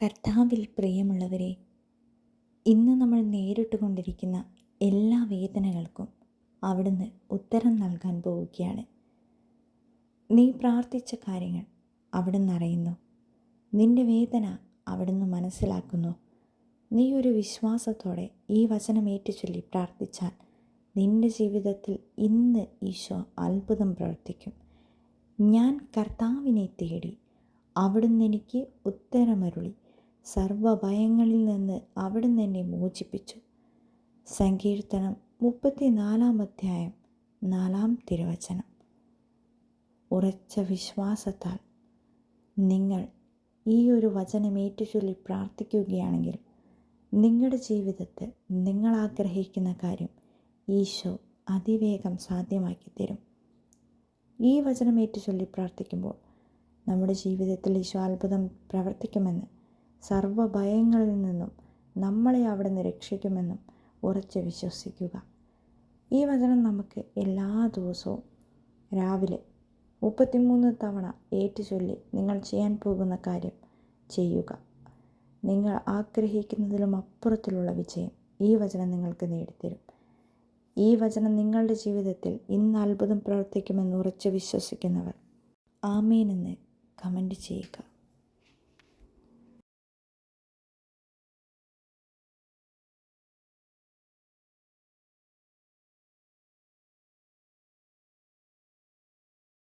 കർത്താവിൽ പ്രിയമുള്ളവരെ ഇന്ന് നമ്മൾ നേരിട്ട് കൊണ്ടിരിക്കുന്ന എല്ലാ വേദനകൾക്കും അവിടുന്ന് ഉത്തരം നൽകാൻ പോവുകയാണ്. നീ പ്രാർത്ഥിച്ച കാര്യങ്ങൾ അവിടുന്ന് അറിയുന്നു. നിന്റെ വേദന അവിടുന്ന് മനസ്സിലാക്കുന്നു. നീ ഒരു വിശ്വാസത്തോടെ ഈ വചനം ഏറ്റുചൊല്ലി പ്രാർത്ഥിച്ചാൽ നിന്റെ ജീവിതത്തിൽ ഇന്ന് ഈശോ അത്ഭുതം പ്രവർത്തിക്കും. ഞാൻ കർത്താവിനെ തേടി അവിടുന്ന് എനിക്ക് ഉത്തരമരുളി. സർവഭയങ്ങളിൽ നിന്ന് അവിടുന്ന് എന്നെ മോചിപ്പിച്ചു. സങ്കീർത്തനം മുപ്പത്തിനാലാം അധ്യായം നാലാം തിരുവചനം. ഉറച്ച വിശ്വാസത്താൽ നിങ്ങൾ ഈ ഒരു വചനം ഏറ്റുചൊല്ലി പ്രാർത്ഥിക്കുകയാണെങ്കിൽ നിങ്ങളുടെ ജീവിതത്തിൽ നിങ്ങൾ ആഗ്രഹിക്കുന്ന കാര്യം ഈശോ അതിവേഗം സാധ്യമാക്കി തരും. ഈ വചനം ഏറ്റുചൊല്ലി പ്രാർത്ഥിക്കുമ്പോൾ നമ്മുടെ ജീവിതത്തിൽ ഈശോ അത്ഭുതം പ്രവർത്തിക്കുമെന്ന് സർവ ഭയങ്ങളിൽ നിന്നും നമ്മളെ അവിടെ നിന്ന് രക്ഷിക്കുമെന്നും ഉറച്ച് വിശ്വസിക്കുക. ഈ വചനം നമുക്ക് എല്ലാ ദിവസവും രാവിലെ മുപ്പത്തിമൂന്ന് തവണ ഏറ്റുചൊല്ലി നിങ്ങൾ ചെയ്യാൻ പോകുന്ന കാര്യം ചെയ്യുക. നിങ്ങൾ ആഗ്രഹിക്കുന്നതിലും അപ്പുറത്തിലുള്ള വിജയം ഈ വചനം നിങ്ങൾക്ക് നേടിത്തരും. ഈ വചനം നിങ്ങളുടെ ജീവിതത്തിൽ ഇന്ന് അത്ഭുതം പ്രവർത്തിക്കുമെന്ന് ഉറച്ച് വിശ്വസിക്കുന്നവർ ആമേനെന്ന് കമന്റ് ചെയ്യുക.